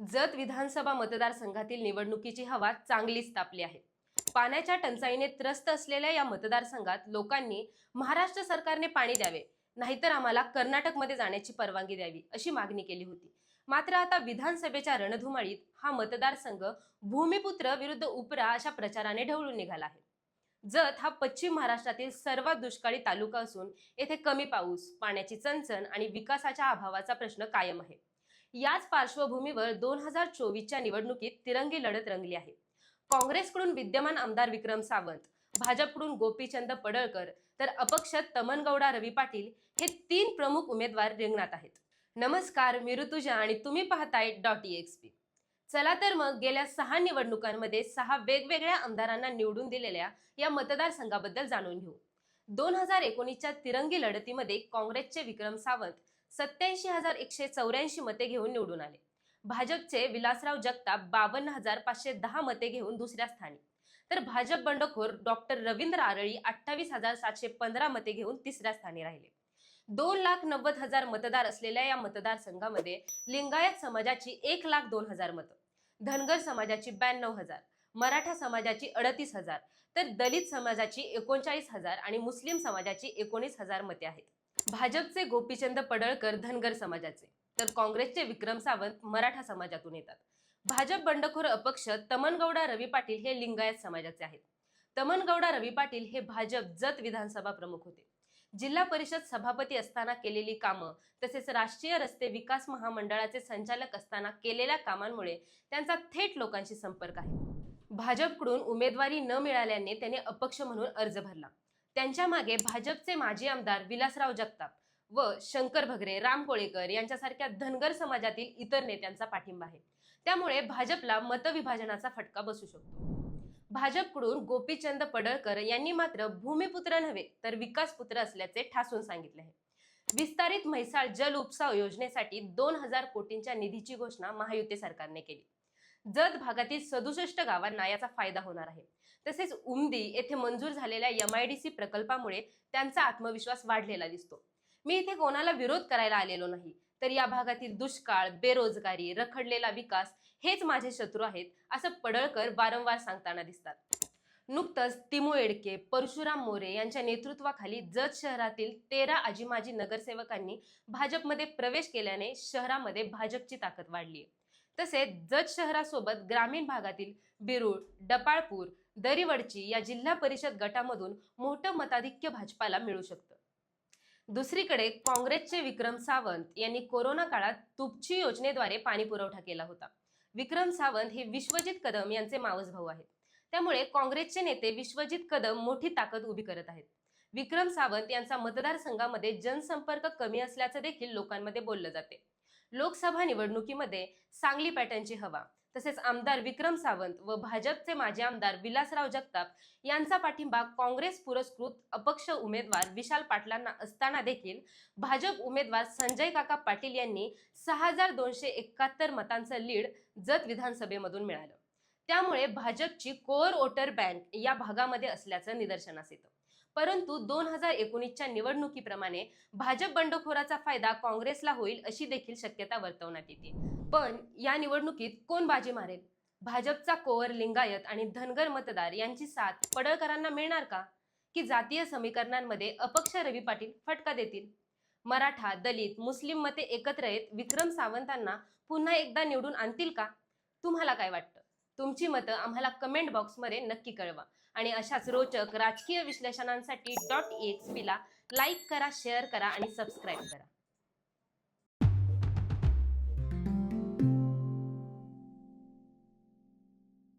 जत विधानसभा मतदारसंघातील निवडणुकीची हवा चांगलीच तापली आहे. पाण्याच्या टंचाईने त्रस्त असलेल्या या मतदारसंघात लोकांनी महाराष्ट्र सरकारने पाणी द्यावे नाहीतर आम्हाला कर्नाटकमध्ये जाण्याची परवानगी द्यावी अशी मागणी केली होती. मात्र आता विधानसभेच्या रणधुमाळीत हा मतदारसंघ भूमिपुत्र विरुद्ध उपरा अशा प्रचाराने ढवळून निघाला आहे. जत हा पश्चिम महाराष्ट्रातील सर्वात दुष्काळी तालुका असून येथे कमी पाऊस पाण्याची चणचण आणि विकासाच्या अभावाचा प्रश्न कायम आहे. याच पार्श्वभूमीवर दोन हजार चोवीसच्या निवडणुकीत तिरंगी लढत रंगली आहे. काँग्रेसकडून विद्यमान आमदार विक्रम सावंत भाजपकडून गोपीचंद पडळकर तर अपक्ष तमनगौडा रवी पाटील हे तीन प्रमुख उमेदवार रिंगणात आहेत. नमस्कार मी ऋतुजा आणि तुम्ही पाहताय डॉट एक्सपी चला तर मग गेल्या सहा निवडणुकांमध्ये सहा वेगवेगळ्या आमदारांना निवडून दिलेल्या या मतदारसंघाबद्दल जाणून घेऊ. दोन हजार एकोणीसच्या तिरंगी लढतीमध्ये काँग्रेसचे विक्रम सावंत सत्याऐंशी हजार एकशे चौऱ्याऐंशी मते घेऊन निवडून आले. भाजपचे विलासराव जगताप बावन्न हजार पाचशे दहा मते घेऊन दुसऱ्या स्थानी. तर भाजप बंडखोर डॉक्टर रवींद्र आरळी अठ्ठावीस हजार सातशे पंधरा मते घेऊन तिसऱ्या स्थानी राहिले. दोन लाख नव्वद हजार मतदार असलेल्या या मतदारसंघामध्ये लिंगायत समाजाची एक लाख दोन हजार मतं धनगर समाजाची ब्याण्णव हजार मराठा समाजाची अडतीस हजार तर दलित समाजाची एकोणचाळीस हजार आणि मुस्लिम समाजाची एकोणीस हजार मते आहेत. भाजपचे गोपीचंद पडळकर धनगर समाजाचे तर काँग्रेसचे विक्रम सावंत मराठा समाजातून येतात. भाजप बंडखोर अपक्ष तमनगौडा रवी पाटील हे लिंगायत समाजाचे आहेत. तमनगौडा रवी पाटील हे भाजप जत विधानसभा प्रमुख होते. जिल्हा परिषद सभापती असताना केलेली कामं तसेच राष्ट्रीय रस्ते विकास महामंडळाचे संचालक असताना केलेल्या कामांमुळे त्यांचा थेट लोकांशी संपर्क आहे. भाजपकडून उमेदवारी न मिळाल्याने त्याने अपक्ष म्हणून अर्ज भरला. त्यांच्या मागे भाजपचे माजी आमदार विलासराव जगताप व शंकर भगरे राम कोळेकर यांच्यासारख्या धनगर समाजातील इतर नेत्यांचा पाठिंबा आहे. त्यामुळे भाजपला मतविभाजनाचा फटका बसू शकतो. भाजपकडून गोपीचंद पडळकर यांनी मात्र भूमिपुत्र नव्हे तर विकासपुत्र असल्याचे ठासून सांगितले आहे. विस्तारित म्हैसाळ जल उपसाव योजनेसाठी दोन हजार कोटींच्या निधीची घोषणा महायुती सरकारने केली. जत भागातील सदुसष्ट गावांना याचा फायदा होणार आहे. तसेच उमदी येथे मंजूर झालेल्या एम आय डी सी प्रकल्पामुळे त्यांचा आत्मविश्वास वाढलेला दिसतो. मी इथे कोणाला विरोध करायला आलेलो नाही तर या भागातील दुष्काळ बेरोजगारी रखडलेला विकास हेच माझे शत्रू आहेत असं पडळकर वारंवार सांगताना दिसतात. नुकतंच तिमू एडके परशुराम मोरे यांच्या नेतृत्वाखाली जत शहरातील तेरा आजीमाजी नगरसेवकांनी भाजपमध्ये प्रवेश केल्याने शहरामध्ये भाजपची ताकद वाढली आहे. तसेच जत शहरासोबत ग्रामीण भागातील बिरूळ डपाळपूर दरीवडची या जिल्हा परिषद गटामधून मोठं मताधिक्य भाजपाला मिळू शकतं. दुसरीकडे काँग्रेसचे विक्रम सावंत यांनी कोरोना काळात तुपची योजनेद्वारे पाणी पुरवठा केला होता. विक्रम सावंत हे विश्वजित कदम यांचे मावस भाऊ आहेत. त्यामुळे काँग्रेसचे नेते विश्वजित कदम मोठी ताकद उभी करत आहेत. विक्रम सावंत यांचा मतदारसंघामध्ये जनसंपर्क कमी असल्याचं देखील लोकांमध्ये बोललं जाते. लोकसभा निवडणुकीमध्ये सांगली पॅटर्नची हवा. तसेच आमदार विक्रम सावंत व भाजपचे माजी आमदार विलासराव जगताप यांचा पाठिंबा काँग्रेस पुरस्कृत अपक्ष उमेदवार विशाल पाटलांना असताना देखील भाजप उमेदवार संजय काका पाटील यांनी सहा हजार दोनशे एकाहत्तर मतांचं लीड जत विधानसभेमधून मिळालं. त्यामुळे भाजपची कोअर वोटर बँक या भागामध्ये असल्याचं निदर्शनास येतं. परंतु दोन हजार एकोणीसच्या निवडणुकीप्रमाणे भाजप बंडखोराचा फायदा काँग्रेसला होईल अशी देखील शक्यता वर्तवण्यात येते. पण या निवडणुकीत कोण बाजी मारेल? भाजपचा कोवर लिंगायत आणि धनगर मतदार यांची साथ पडळकरांना मिळणार का? की जातीय समीकरणांमध्ये अपक्ष रवी पाटील फटका देतील? मराठा दलित मुस्लिम मते एकत्र येत विक्रम सावंतांना पुन्हा एकदा निवडून आणतील का? तुम्हाला काय वाटतं? तुमची मतं आम्हाला कमेंट बॉक्समध्ये नक्की कळवा. आणि अशाच रोचक राजकीय विश्लेषणांसाठी डॉट एक्स पीला लाईक करा शेअर करा आणि सबस्क्राईब करा.